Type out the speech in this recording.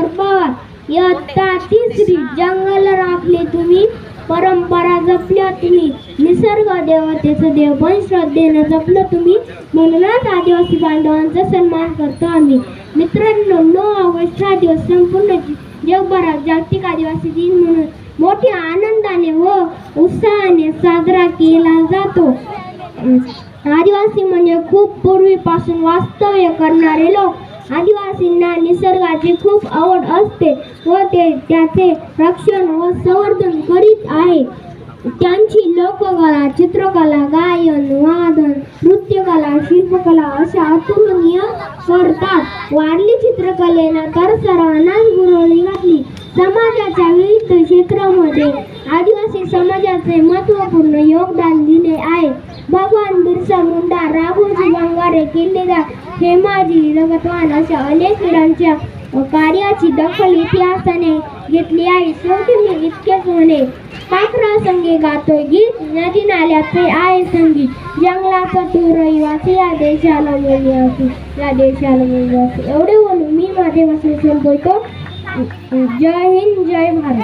दर्पवार इयत्ता तिसरी जंगल राखले तुम्ही. परंपरा जपल्या तुम्ही. निसर्ग देवतेचं देवपण श्रद्धेनं जपलं तुम्ही. म्हणूनच आदिवासी बांधवांचा सन्मान करतो आम्ही. मित्रांनो नऊ ऑगस्ट हा दिवस संपूर्ण जगभरात जागतिक आदिवासी दिन म्हणून मोठ्या आनंदाने व उत्साहाने साजरा केला जातो. आदिवासी म्हणजे खूप पूर्वीपासून वास्तव्य करणारे लोक. आदिवासींना निसर्गाची खूप आवड असते व ते त्याचे रक्षण व संवर्धन करीत आहे. त्यांची लोककला चित्रकला गायन वादन नृत्यकला शिल्पकला अशा अतुलनीय करतात. वारली चित्रकलेनं तर सर्वांनाच गुरवली घातली समाजाच्या विविध क्षेत्रामध्ये आदिवासी समाजाचे महत्त्वपूर्ण योगदान दिले आहे. भगवान बिरसा मुंडा राघोजी गंगारे किल्लेदार हे माजी लगतवान अशा अनेक वीरांच्या कार्याची दखल इतिहासाने घेतली आहे. शेवटी मी इतकेच म्हणे पाखरा संगे गातोय गीत नदी नाल्याचे आहे संगीत. जंगलाचा तो रहिवासी या देशाला मुलगी या देशाला मुलगी एवढे बोलून मी माझे वसूल संपवतो. जय हिंद जय भारत.